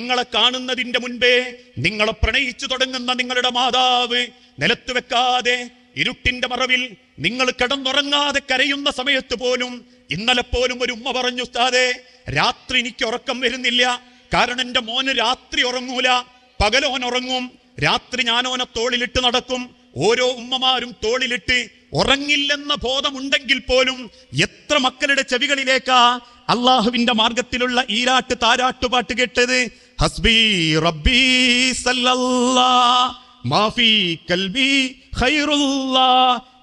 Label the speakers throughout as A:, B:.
A: നിങ്ങളെ കാണുന്നതിന്റെ മുൻപേ നിങ്ങളെ പ്രണയിച്ചു തുടങ്ങുന്ന നിങ്ങളുടെ മാതാവ് നിലത്ത് വെക്കാതെ ഇരുട്ടിന്റെ മറവിൽ നിങ്ങൾ കിടന്നുറങ്ങാതെ കരയുന്ന സമയത്ത് പോലും ഇന്നലെ പോലും ഒരു ഉമ്മ പറഞ്ഞു ഉസ്താദേ രാത്രി എനിക്ക് ഉറക്കം വരുന്നില്ല. കാരണം എന്റെ മോന് രാത്രി ഉറങ്ങൂല. പകലോൻ ഉറങ്ങും രാത്രി ഞാനോനെ തോളിലിട്ട് നടക്കും. ഓരോ ഉമ്മമാരും തോളിലിട്ട് ഉറങ്ങില്ലെന്ന ബോധമുണ്ടെങ്കിൽ പോലും എത്ര മക്കളുടെ ചെവികളിലേക്കാ അള്ളാഹുവിന്റെ മാർഗത്തിലുള്ള ഈരാട്ട് താരാട്ടുപാട്ട് കേട്ടത്? ഹസ്ബി റബ്ബി സല്ലല്ലാ മാഫി കൽബി ഖൈറുല്ലാ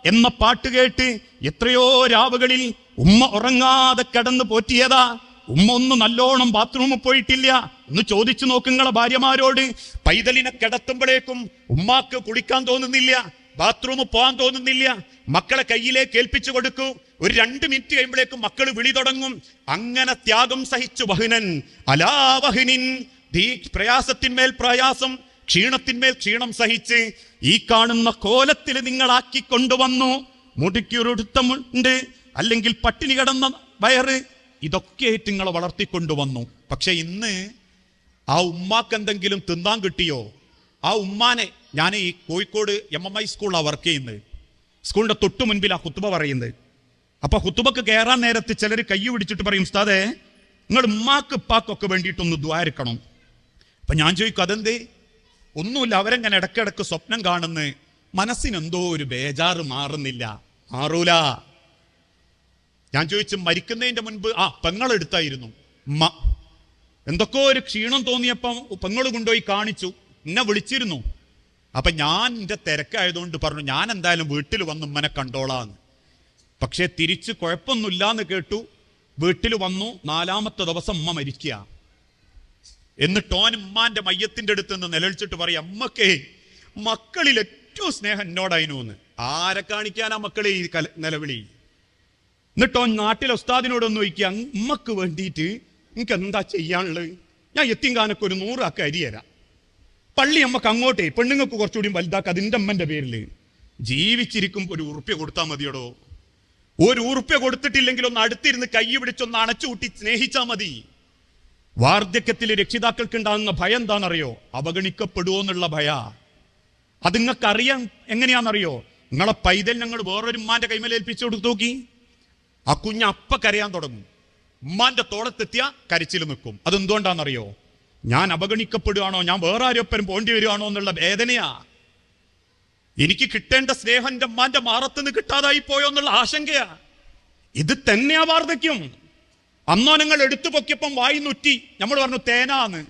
A: എന്ന പാട്ട് കേട്ട് എത്രയോ രാവുകളിൽ ഉമ്മ ഉറങ്ങാതെ കിടന്ന് പോറ്റിയതാ. ഉമ്മ ഒന്ന് നല്ലോണം ബാത്റൂമിൽ പോയിട്ടില്ല. ഒന്ന് ചോദിച്ചു നോക്കുങ്ങളെ ഭാര്യമാരോട്. പൈതലിനെ കിടത്തുമ്പോഴേക്കും ഉമ്മാക്ക് കുളിക്കാൻ തോന്നുന്നില്ല ബാത്റൂമിൽ പോകാൻ തോന്നുന്നില്ല. മക്കളെ കയ്യിലേക്ക് ഏൽപ്പിച്ചു കൊടുക്കൂ. ഒരു രണ്ട് മിനിറ്റ് കഴിയുമ്പോഴേക്കും മക്കൾ വിളി തുടങ്ങും. അങ്ങനെ ത്യാഗം സഹിച്ചു വഹുനൻ അലാവഹുനിൻ ദീ പ്രയാസത്തിന്മേൽ പ്രയാസം ക്ഷീണത്തിന്മേൽ ക്ഷീണം സഹിച്ച് ഈ കാണുന്ന കോലത്തിൽ നിങ്ങളാക്കി കൊണ്ടുവന്നു. മുടിക്കൊരുത്തമുണ്ട് അല്ലെങ്കിൽ പട്ടിണി കിടന്ന വയറ് ഇതൊക്കെ നിങ്ങളെ വളർത്തിക്കൊണ്ടുവന്നു. പക്ഷെ ഇന്ന് ആ ഉമ്മാക്ക് എന്തെങ്കിലും തിന്നാൻ കിട്ടിയോ? ആ ഉമ്മാനെ ഞാൻ ഈ കോഴിക്കോട് എം എം ഐ സ്കൂളിലാണ് വർക്ക് ചെയ്യുന്നത്. സ്കൂളിന്റെ തൊട്ടു മുൻപിൽ ആ കുത്തുബ പറയുന്നത്. അപ്പൊ കുത്തുബക്ക് കയറാൻ നേരത്ത് ചിലർ കൈ പിടിച്ചിട്ട് പറയും ഉസ്താദേ നിങ്ങൾ ഉമ്മാക്ക് ഉപ്പാക്കൊക്കെ വേണ്ടിയിട്ടൊന്ന് ദ്വാരക്കണം അപ്പൊ ഞാൻ ചോദിക്കും അതെന്തേ? ഒന്നുമില്ല അവരെങ്ങനെ ഇടക്കിടക്ക് സ്വപ്നം കാണുന്നു. മനസ്സിനെന്തോ ഒരു ബേജാറ് മാറുന്നില്ല. മാറൂല. ഞാൻ ചോദിച്ചു മരിക്കുന്നതിന്റെ മുൻപ്? ആ പെങ്ങളെടുത്തായിരുന്നു ഉമ്മ. എന്തൊക്കെയോ ഒരു ക്ഷീണം തോന്നിയപ്പം പെങ്ങൾ കൊണ്ടുപോയി കാണിച്ചു. എന്നെ വിളിച്ചിരുന്നു. അപ്പൊ ഞാൻ എന്റെ തിരക്കായതുകൊണ്ട് പറഞ്ഞു ഞാൻ എന്തായാലും വീട്ടിൽ വന്ന് ഉമ്മനെ കണ്ടോളാന്ന്. പക്ഷേ തിരിച്ച് കുഴപ്പമൊന്നുമില്ല എന്ന് കേട്ടു. വീട്ടിൽ വന്നു. നാലാമത്തെ ദിവസം ഉമ്മ മരിക്കുക. എന്നിട്ട് ഓൻ ഉമ്മാന്റെ മയ്യത്തിന്റെ അടുത്ത് നിന്ന് നിലവിളിച്ചിട്ട് പറയും അമ്മക്കേ മക്കളിൽ ഏറ്റവും സ്നേഹം എന്നോടായിരുന്നു എന്ന് ആരെ കാണിക്കാനാ മക്കളെ ഈ കല- നിലവിളി? എന്നിട്ട് ഓൻ നാട്ടിലെ ഉസ്താദിനോടൊന്ന് ചോദിക്കുക ഉമ്മക്ക് വേണ്ടിയിട്ട് എനിക്ക് എന്താ ചെയ്യാനുള്ളത്? ഞാൻ എത്തിങ്കാനൊക്കെ ഒരു നൂറാക്ക അരി തരാം. പള്ളി അമ്മയ്ക്ക് അങ്ങോട്ടേ പെണ്ണുങ്ങൾക്ക് കുറച്ചുകൂടി വലുതാക്കുക അതിന്റെ അമ്മന്റെ പേരിൽ ജീവിച്ചിരിക്കുമ്പോൾ ഒരു ഉറുപ്പ്യ കൊടുത്താൽ മതിയടോ. ഒരു ഉറുപ്പ്യ കൊടുത്തിട്ടില്ലെങ്കിൽ ഒന്ന് അടുത്തിരുന്ന് കൈ പിടിച്ചൊന്ന് അണച്ചുകൂട്ടി സ്നേഹിച്ചാൽ മതി. വാർദ്ധക്യത്തിൽ രക്ഷിതാക്കൾക്ക് ഉണ്ടാകുന്ന ഭയം എന്താണെന്നറിയോ? അവഗണിക്കപ്പെടുമോ എന്നുള്ള ഭയ. അത് നിങ്ങൾക്ക് അറിയാൻ എങ്ങനെയാണെന്നറിയോ? നിങ്ങളെ പൈതൽ ഞങ്ങൾ വേറൊരു ഉമ്മാന്റെ കൈമേൽ ഏൽപ്പിച്ചു കൊടുത്തു നോക്കി. ആ കുഞ്ഞ് അപ്പ കരയാൻ തുടങ്ങും. ഉമ്മാന്റെ തോളത്തെത്തിയ കരച്ചിൽ നിൽക്കും. അതെന്തുകൊണ്ടാണെന്നറിയോ? ഞാൻ അവഗണിക്കപ്പെടുകയാണോ ഞാൻ വേറെ ആരൊപ്പരും പോണ്ടി വരികയാണോ എന്നുള്ള വേദനയാ. എനിക്ക് കിട്ടേണ്ട സ്നേഹം എന്റെ ഉമ്മാന്റെ മാറത്തുനിന്ന് കിട്ടാതായി പോയോ എന്നുള്ള ആശങ്കയാ. ഇത് തന്നെയാ വാർദ്ധക്യം. അന്നോ എടുത്തു പൊക്കിയപ്പം വായി നുറ്റി. നമ്മൾ പറഞ്ഞു തേനാന്ന്.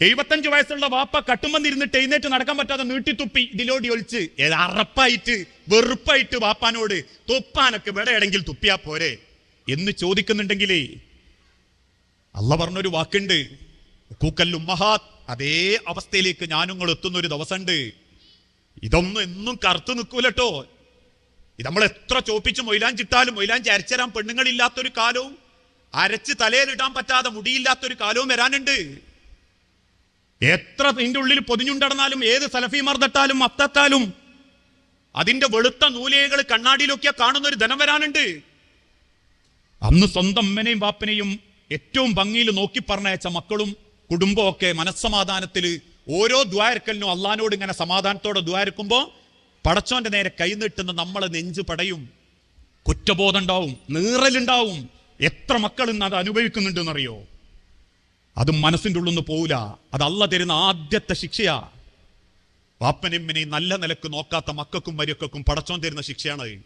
A: എഴുപത്തഞ്ച് വയസ്സുള്ള വാപ്പ കട്ടുമ്പന്നിരുന്നിട്ട് എഴുന്നേറ്റ് നടക്കാൻ പറ്റാതെ നീട്ടിത്തുപ്പി ഇതിലോടി ഒളിച്ച്. അറപ്പായിട്ട് വെറുപ്പായിട്ട് വാപ്പാനോട് തുപ്പാനൊക്കെ ഇവിടെ എവിടെങ്കിൽ തുപ്പിയാ പോരെ. എന്ന് ചോദിക്കുന്നുണ്ടെങ്കിലേ അല്ല പറഞ്ഞൊരു വാക്കുണ്ട്. കൂക്കല്ലും മഹാത് അതേ അവസ്ഥയിലേക്ക് ഞാനും എത്തുന്ന ഒരു ദിവസമുണ്ട് ഇതൊന്നും എന്നും കറുത്തു നിൽക്കൂലട്ടോ. ഇത് നമ്മൾ എത്ര ചോപ്പിച്ച് മൊയിലാഞ്ചിട്ടാലും മൊയിലാഞ്ചി അരച്ചരാൻ പെണ്ണുങ്ങളില്ലാത്തൊരു കാലവും അരച്ച് തലയിലിടാൻ പറ്റാതെ മുടിയില്ലാത്തൊരു കാലവും വരാനുണ്ട്. എത്ര ഇതിന്റെ ഉള്ളിൽ പൊതിഞ്ഞുണ്ടടന്നാലും ഏത് സലഫി തട്ടാലും അത്തത്താലും അതിന്റെ വെളുത്ത നൂലേകൾ കണ്ണാടിയിലൊക്കെ കാണുന്ന ഒരു ധനം വരാനുണ്ട്. അന്ന് സ്വന്തം അമ്മനെയും ബാപ്പനെയും ഏറ്റവും ഭംഗിയിൽ നോക്കി പറഞ്ഞയച്ച മക്കളും കുടുംബവും ഒക്കെ മനസ്സമാധാനത്തിൽ ഓരോ ദ്വാരക്കലിനും അള്ളഹാനോട് ഇങ്ങനെ സമാധാനത്തോടെ ദ്വാരക്കുമ്പോ പടച്ചോന്റെ നേരെ കൈനീട്ടുന്ന നമ്മളെ നെഞ്ചു പടയും. കുറ്റബോധം ഉണ്ടാവും നീറലുണ്ടാവും. എത്ര മക്കൾ ഇന്ന് അത് അനുഭവിക്കുന്നുണ്ടെന്നറിയോ? അത് മനസ്സിന്റെ ഉള്ളിൽ നിന്ന് പോവില്ല. അത് അല്ല തരുന്ന ആദ്യത്തെ ശിക്ഷയാ. വാപ്പനെമ്മിനെയും നല്ല നിലയ്ക്ക് നോക്കാത്ത മക്കൾക്കും മരിയക്കും പടച്ചോൻ തരുന്ന ശിക്ഷയാണ്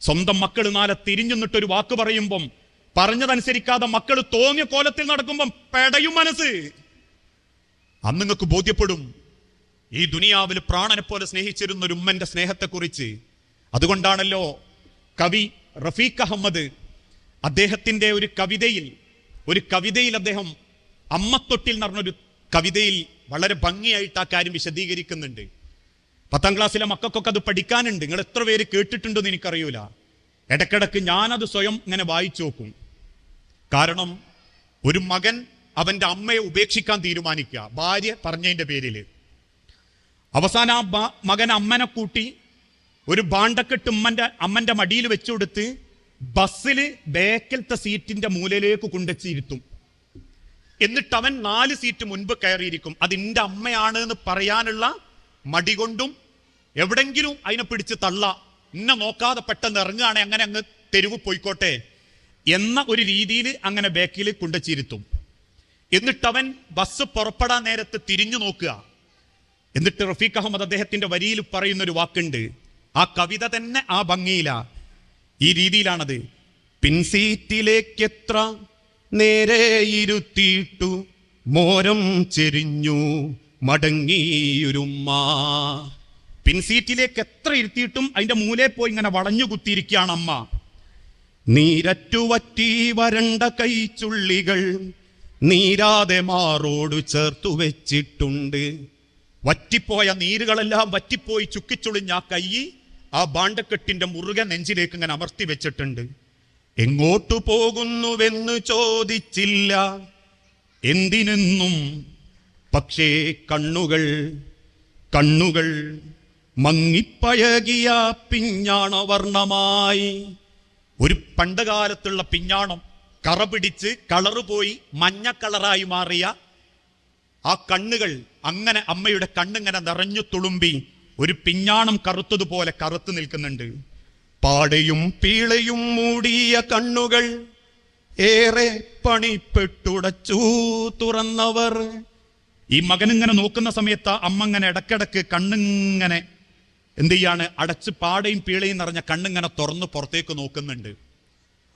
A: സ്വന്തം മക്കൾ നാളെ തിരിഞ്ഞു നിന്നിട്ടൊരു വാക്ക് പറയുമ്പം പറഞ്ഞതനുസരിക്കാതെ മക്കൾ തോന്നിയ കോലത്തിൽ നടക്കുമ്പം പെടയും മനസ്സ്. അന്ന് നിങ്ങൾക്ക് ബോധ്യപ്പെടും ഈ ദുനിയാവിൽ പ്രാണനെ പോലെ സ്നേഹിച്ചിരുന്ന ഒരു ഉമ്മന്റെ സ്നേഹത്തെക്കുറിച്ച്. അതുകൊണ്ടാണല്ലോ കവി റഫീഖ് അഹമ്മദ് അദ്ദേഹത്തിന്റെ ഒരു കവിതയിൽ ഒരു കവിതയിൽ അദ്ദേഹം അമ്മത്തൊട്ടിൽ എന്ന് പറഞ്ഞൊരു കവിതയിൽ വളരെ ഭംഗിയായിട്ട് ആ കാര്യം വിശദീകരിക്കുന്നുണ്ട്. പത്താം ക്ലാസ്സിലെ മക്കൾക്കൊക്കെ അത് പഠിക്കാനുണ്ട്. നിങ്ങൾ എത്ര പേര് കേട്ടിട്ടുണ്ടെന്ന് എനിക്കറിയൂല. ഇടക്കിടക്ക് ഞാനത് സ്വയം ഇങ്ങനെ വായിച്ചു നോക്കും. കാരണം ഒരു മകൻ അവന്റെ അമ്മയെ ഉപേക്ഷിക്കാൻ തീരുമാനിക്കുക. ഭാര്യ പറഞ്ഞതിന്റെ പേരിൽ അവസാനം ആ മകൻ അമ്മനെ കൂട്ടി ഒരു ബാണ്ടക്കെട്ട് ഉമ്മന്റെ അമ്മന്റെ മടിയിൽ വെച്ചു കൊടുത്ത് ബസ്സിൽ ബേക്കലത്തെ സീറ്റിന്റെ മൂലയിലേക്ക് കൊണ്ടുവച്ചിരുത്തും എന്നിട്ട് അവൻ നാല് സീറ്റ് മുൻപ് കയറിയിരിക്കും. അത് അതിന്റെ അമ്മയാണ് എന്ന് പറയാനുള്ള മടി കൊണ്ടും എവിടെങ്കിലും അതിനെ പിടിച്ച് തള്ള. എന്നെ നോക്കാതെ പെട്ടെന്ന് ഇറങ്ങുകയാണെ അങ്ങനെ അങ്ങ് തെരുവ് പോയിക്കോട്ടെ എന്ന ഒരു രീതിയിൽ അങ്ങനെ ബേക്കിൽ കൊണ്ടുവച്ചിരുത്തും അവൻ ബസ് പുറപ്പെടാൻ നേരത്ത് തിരിഞ്ഞു നോക്കുക. എന്നിട്ട് റഫീഖ് അഹമ്മദ് അദ്ദേഹത്തിന്റെ വരിയിൽ പറയുന്ന ഒരു വാക്കുണ്ട്. ആ കവിത തന്നെ ആ ഭംഗിയിലാ. ഈ രീതിയിലാണത്. പിൻസീറ്റിലേക്ക് എത്ര നേരെ ഇരുത്തിയിട്ടു മോരം ചെരിഞ്ഞു മടങ്ങിയൊരുമ്മ. പിൻസീറ്റിലേക്ക് എത്ര ഇരുത്തിയിട്ടും അതിന്റെ മൂലെ പോയി ഇങ്ങനെ വളഞ്ഞു കുത്തിയിരിക്കുകയാണ് അമ്മ നീരറ്റുവറ്റി വരണ്ട കൈച്ചുള്ളികൾ നീരാതെ മാറോട് ചേർത്തു വെച്ചിട്ടുണ്ട്. വറ്റിപ്പോയ നീരുകളെല്ലാം വറ്റിപ്പോയി ചുക്കിച്ചുളിഞ്ഞ ആ കൈ ആ ബാണ്ടക്കെട്ടിന്റെ മുറുകെ നെഞ്ചിലേക്ക് ഇങ്ങനെ അമർത്തി വെച്ചിട്ടുണ്ട്. എങ്ങോട്ടു പോകുന്നുവെന്ന് ചോദിച്ചില്ല. എന്തിനെന്നും പക്ഷേ കണ്ണുകൾ കണ്ണുകൾ മങ്ങിപ്പഴകിയ പിഞ്ഞാണവർണമായി ഒരു പണ്ടുകാലത്തുള്ള പിഞ്ഞാണം കറ പിടിച്ച് കളറ് പോയി മഞ്ഞ കളറായി മാറിയ ആ കണ്ണുകൾ അങ്ങനെ അമ്മയുടെ കണ്ണിങ്ങനെ നിറഞ്ഞു തുളുമ്പി ഒരു പിഞ്ഞാണം കറുത്തതുപോലെ കറുത്തു നിൽക്കുന്നുണ്ട്. പാടയും പീളയും മൂടിയ കണ്ണുകൾ ഏറെ പണിപ്പെട്ടുടച്ചു തുറന്നവർ. ഈ മകനിങ്ങനെ നോക്കുന്ന സമയത്ത് അമ്മ ഇങ്ങനെ ഇടക്കിടക്ക് കണ്ണിങ്ങനെ എന്ത് ചെയ്യാണ്? അടച്ച് പാടയും പീളയും നിറഞ്ഞ കണ്ണിങ്ങനെ തുറന്ന് പുറത്തേക്ക് നോക്കുന്നുണ്ട്.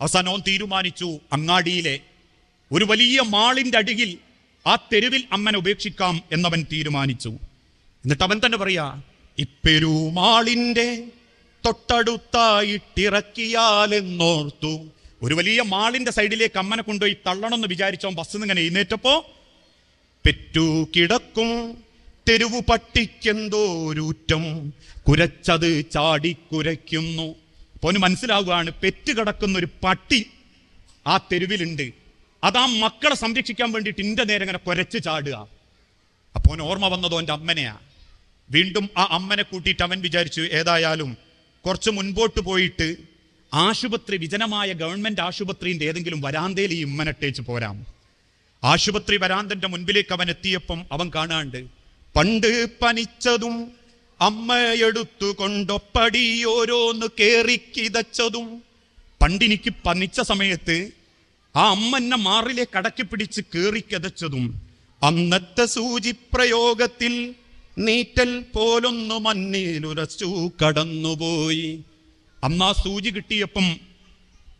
A: അവസാനം തീരുമാനിച്ചു അങ്ങാടിയിലെ ഒരു വലിയ മാളിന്റെ അടിയിൽ ആ തെരുവിൽ അമ്മനെ ഉപേക്ഷിക്കാം എന്നവൻ തീരുമാനിച്ചു. എന്നിട്ട് അവൻ തന്നെ പറയാ ഇപ്പെരുമാളിന്റെ തൊട്ടടുത്തായിട്ടിറക്കിയാലെന്നോർത്തു. ഒരു വലിയ മാളിന്റെ സൈഡിലേക്ക് അമ്മനെ കൊണ്ടുപോയി തള്ളണമെന്ന് വിചാരിച്ചോ ബസ് ഇങ്ങനെ എഴുന്നേറ്റപ്പോ പെറ്റു കിടക്കും. തെരുവു പട്ടിക്കെന്തോരൂറ്റം കുരച്ചത് ചാടിക്കുരയ്ക്കുന്നു കുരയ്ക്കുന്നു. അവന് മനസ്സിലാവുകയാണ് പെറ്റ് കിടക്കുന്ന ഒരു പട്ടി ആ തെരുവിലുണ്ട്. അതാ മക്കളെ സംരക്ഷിക്കാൻ വേണ്ടിയിട്ട് ഇന്റെ നേരെ ഇങ്ങനെ കുരച്ച് ചാടുക. അപ്പൊ ഓർമ്മ വന്നതോ എന്റെ അമ്മനെയാ. വീണ്ടും ആ അമ്മനെ കൂട്ടിയിട്ട് അവൻ വിചാരിച്ചു ഏതായാലും കുറച്ച് മുൻപോട്ട് പോയിട്ട് ആശുപത്രി വിജനമായ ഗവൺമെന്റ് ആശുപത്രിന്റെ ഏതെങ്കിലും വരാന്തയിൽ ഈ ഉമ്മനട്ടേച്ച് പോരാം. ആശുപത്രി വരാന്തന്റെ മുൻപിലേക്ക് അവൻ എത്തിയപ്പം അവൻ കാണാണ്ട് പണ്ട് പനിച്ചതും അമ്മയെടുത്തു കൊണ്ടൊപ്പടി ഓരോന്ന് കേറി കിതച്ചതും. പണ്ടിനിക്ക് പനിച്ച സമയത്ത് ആ അമ്മന്നെ മാറിലെ കടക്കി പിടിച്ച് കേറി കിതച്ചതും. അന്നത്തെ സൂചി പ്രയോഗത്തിൽ നീറ്റൽ പോലൊന്നു മഞ്ഞിലുരച്ചു കടന്നുപോയി. അന്ന് ആ സൂചി കിട്ടിയപ്പം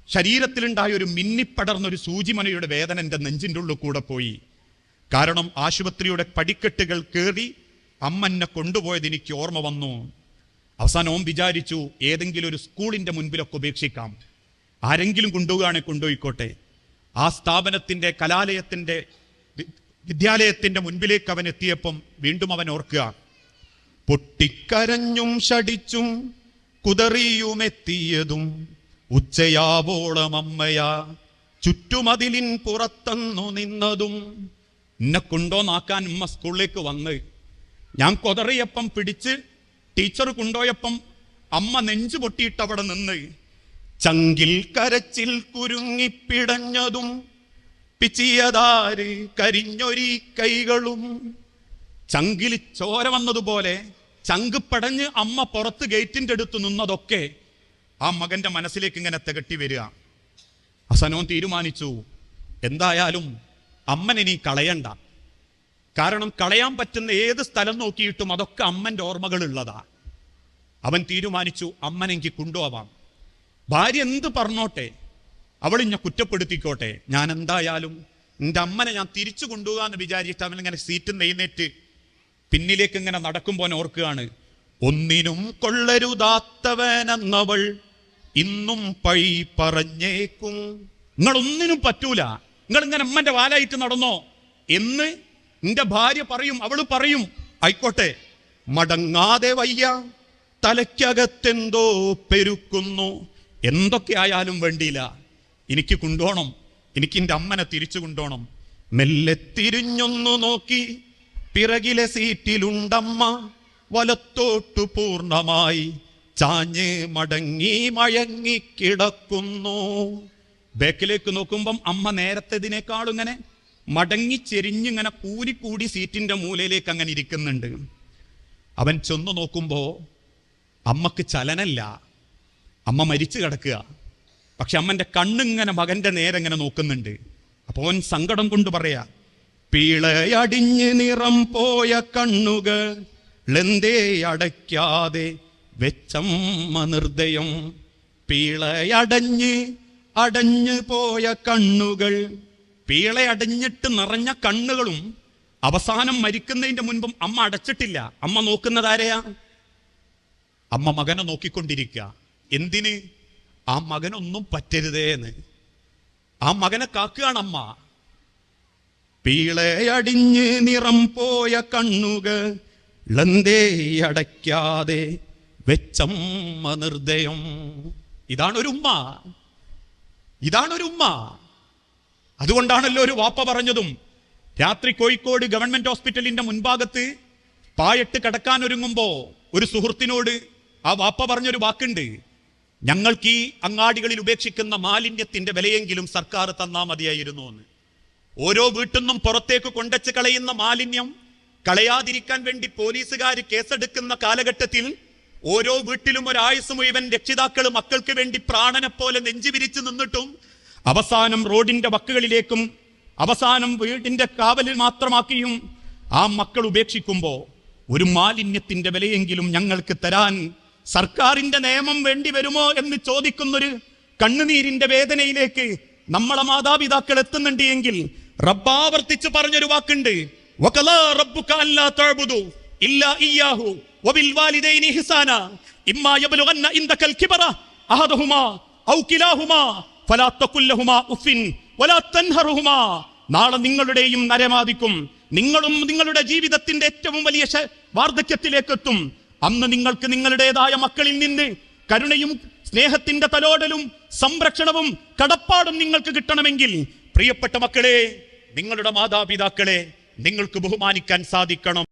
A: ശരീരത്തിലുണ്ടായ ഒരു മിന്നിപ്പടർന്നൊരു സൂചിമനയുടെ വേദന എന്റെ നെഞ്ചിന്റെ ഉള്ളിൽ കൂടെ പോയി. കാരണം ആശുപത്രിയുടെ പടിക്കെട്ടുകൾ കയറി അമ്മനെ കൊണ്ടുപോയത് എനിക്ക് ഓർമ്മ വന്നു. അവസാനം ഓം വിചാരിച്ചു ഏതെങ്കിലും ഒരു സ്കൂളിന്റെ മുൻപിലൊക്കെ ഉപേക്ഷിക്കാം. ആരെങ്കിലും കൊണ്ടുപോവുകയാണെങ്കിൽ കൊണ്ടുപോയിക്കോട്ടെ. ആ സ്ഥാപനത്തിന്റെ കലാലയത്തിന്റെ വിദ്യാലയത്തിന്റെ മുൻപിലേക്ക് അവൻ എത്തിയപ്പം വീണ്ടും അവൻ ഓർക്കുക പൊട്ടിക്കരഞ്ഞും ഷടിച്ചും കുതറിയുമെത്തിയതും ഉച്ചയാവോളം അമ്മയാ ചുറ്റുമതിലിൻ പുറത്തന്നു നിന്നതും എന്നെ കൊണ്ടോന്നാക്കാൻ ഉമ്മ സ്കൂളിലേക്ക് വന്ന്. ഞാൻ കൊതറിയപ്പം പിടിച്ച് ടീച്ചർ കൊണ്ടോയപ്പം അമ്മ നെഞ്ചു പൊട്ടിയിട്ട് അവിടെ നിന്ന് ചങ്കിൽ കരച്ചിൽ കുരുങ്ങിപ്പിടഞ്ഞതും പിച്ചിയതാര് കരിഞ്ഞൊരി കൈകളും? ചങ്കിൽ ചോര വന്നതുപോലെ ചങ്ക് പടഞ്ഞ് അമ്മ പുറത്ത് ഗേറ്റിന്റെ അടുത്ത് നിന്നതൊക്കെ ആ മകന്റെ മനസ്സിലേക്ക് ഇങ്ങനെ തികട്ടി വരിക. അസനോൻ തീരുമാനിച്ചു എന്തായാലും അമ്മനെ നീ കളയണ്ട. കാരണം കളയാൻ പറ്റുന്ന ഏത് സ്ഥലം നോക്കിയിട്ടും അതൊക്കെ അമ്മന്റെ ഓർമ്മകൾ ഉള്ളതാ അവൻ തീരുമാനിച്ചു അമ്മനെങ്കിൽ കൊണ്ടുപോവാം. ഭാര്യ എന്ത് പറഞ്ഞോട്ടെ? അവൾ ഇന്നെ കുറ്റപ്പെടുത്തിക്കോട്ടെ. ഞാൻ എന്തായാലും എന്റെ അമ്മനെ ഞാൻ തിരിച്ചു കൊണ്ടുപോകാന്ന് വിചാരിച്ചിട്ട് അവൻ ഇങ്ങനെ സീറ്റ് നെയ്യുന്നേറ്റ് പിന്നിലേക്ക് ഇങ്ങനെ നടക്കുമ്പോൾ ഓർക്കുകയാണ്. ഒന്നിനും കൊള്ളരുതാത്തവനെന്നവൾ ഇന്നും പഴി പറഞ്ഞേക്കും. നിങ്ങളൊന്നിനും പറ്റൂല. നിങ്ങൾ ഇങ്ങനെ അമ്മന്റെ വാലായിട്ട് നടന്നോ? എന്ന് നിന്റെ ഭാര്യ പറയും അവൾ പറയും. ആയിക്കോട്ടെ. മടങ്ങാതെ വയ്യ. തലയ്ക്കകത്തെന്തോ പെരുക്കുന്നു. എന്തൊക്കെ ആയാലും വേണ്ടിയില്ല. എനിക്ക് കൊണ്ടുപോകണം. എനിക്ക് എന്റെ അമ്മനെ തിരിച്ചു കൊണ്ടുപോകണം. മെല്ലെ തിരിഞ്ഞൊന്നു നോക്കി. പിറകിലെ സീറ്റിലുണ്ടമ്മ. വലത്തോട്ടു പൂർണമായി ചാഞ്ഞ് മടങ്ങി മയങ്ങി കിടക്കുന്നു. ബാക്കിലേക്ക് നോക്കുമ്പം അമ്മ നേരത്തെതിനേക്കാളും ഇങ്ങനെ മടങ്ങി ചെരിഞ്ഞിങ്ങനെ കൂരിക്കൂടി സീറ്റിന്റെ മൂലയിലേക്ക് അങ്ങനെ ഇരിക്കുന്നുണ്ട്. അവൻ ചെന്നു നോക്കുമ്പോൾ അമ്മയ്ക്ക് ചലനല്ല. അമ്മ മരിച്ചു കിടക്കുക. പക്ഷെ അമ്മന്റെ കണ്ണിങ്ങനെ മകന്റെ നേരെ ഇങ്ങനെ നോക്കുന്നുണ്ട്. അപ്പൊ അവൻ സങ്കടം കൊണ്ട് പറയാ പിളയടിഞ്ഞ് നിറം പോയ കണ്ണുകൾ എന്തേ അടയ്ക്കാതെ വെച്ചമ്മ നിർദ്ദയം. പിളയടഞ്ഞ് അടഞ്ഞു പോയ കണ്ണുകൾ പീളയടഞ്ഞിട്ട് നിറഞ്ഞ കണ്ണുകളും അവസാനം മരിക്കുന്നതിന്റെ മുൻപും അമ്മ അടച്ചിട്ടില്ല. അമ്മ നോക്കുന്നത് ആരെയാ? അമ്മ മകനെ നോക്കിക്കൊണ്ടിരിക്കുക. എന്തിന്? ആ മകനൊന്നും പറ്റരുതേ എന്ന് ആ മകനെ കാക്കുകയാണ് അമ്മ പീളയടിഞ്ഞ് നിറം പോയ കണ്ണുകൾ ലന്തേ അടയ്ക്കാതെ വെച്ചമ്മ നിർദ്ദയം. ഇതാണ് ഒരു ഉമ്മ ഇതാണ് ഒരു ഉമ്മ അതുകൊണ്ടാണല്ലോ ഒരു വാപ്പ പറഞ്ഞതും രാത്രി കോഴിക്കോട് ഗവൺമെന്റ് ഹോസ്പിറ്റലിന്റെ മുൻഭാഗത്ത് പായട്ട് കിടക്കാൻ ഒരുങ്ങുമ്പോ ഒരു സുഹൃത്തിനോട് ആ വാപ്പ പറഞ്ഞൊരു വാക്കുണ്ട്. ഞങ്ങൾക്ക് ഈ അങ്ങാടികളിൽ ഉപേക്ഷിക്കുന്ന മാലിന്യത്തിന്റെ വിലയെങ്കിലും സർക്കാർ തന്നാ മതിയായിരുന്നു എന്ന്. ഓരോ വീട്ടിൽ നിന്നും പുറത്തേക്ക് കൊണ്ടച്ച് കളയുന്ന മാലിന്യം കളയാതിരിക്കാൻ വേണ്ടി പോലീസുകാർ കേസെടുക്കുന്ന കാലഘട്ടത്തിൽ ഓരോ വീട്ടിലും ഒരായുസ് മുഴുവൻ രക്ഷിതാക്കൾ മക്കൾക്ക് വേണ്ടി പ്രാണനെ പോലെ നെഞ്ചുവിരിച്ചു നിന്നിട്ടും അവസാനം റോഡിന്റെ വക്കുകളിലേക്കും അവസാനം വീടിന്റെ കാവലിൽ മാത്രമാക്കിയും ആ മക്കൾ ഉപേക്ഷിക്കുമ്പോൾ ഒരു മാലിന്യത്തിന്റെ വിലയെങ്കിലും ഞങ്ങൾക്ക് തരാൻ സർക്കാരിന്റെ നിയമം വേണ്ടി വരുമോ എന്ന് ചോദിക്കുന്നൊരു കണ്ണുനീരിന്റെ വേദനയിലേക്ക് നമ്മളെ മാതാപിതാക്കൾ എത്തുന്നുണ്ട് എങ്കിൽ റബ്ബാവർത്തിച്ച് പറഞ്ഞൊരു വാക്കുണ്ട്. നാളെ നിങ്ങളുടെയും നരമാദിക്കും നിങ്ങളും നിങ്ങളുടെ ജീവിതത്തിന്റെ ഏറ്റവും വലിയ വാർദ്ധക്യത്തിലേക്കെത്തും. അന്ന് നിങ്ങൾക്ക് നിങ്ങളുടേതായ മക്കളിൽ നിന്ന് കരുണയും സ്നേഹത്തിന്റെ തലോടലും സംരക്ഷണവും കടപ്പാടും നിങ്ങൾക്ക് കിട്ടണമെങ്കിൽ പ്രിയപ്പെട്ട മക്കളെ നിങ്ങളുടെ മാതാപിതാക്കളെ നിങ്ങൾക്ക് ബഹുമാനിക്കാൻ സാധിക്കണം.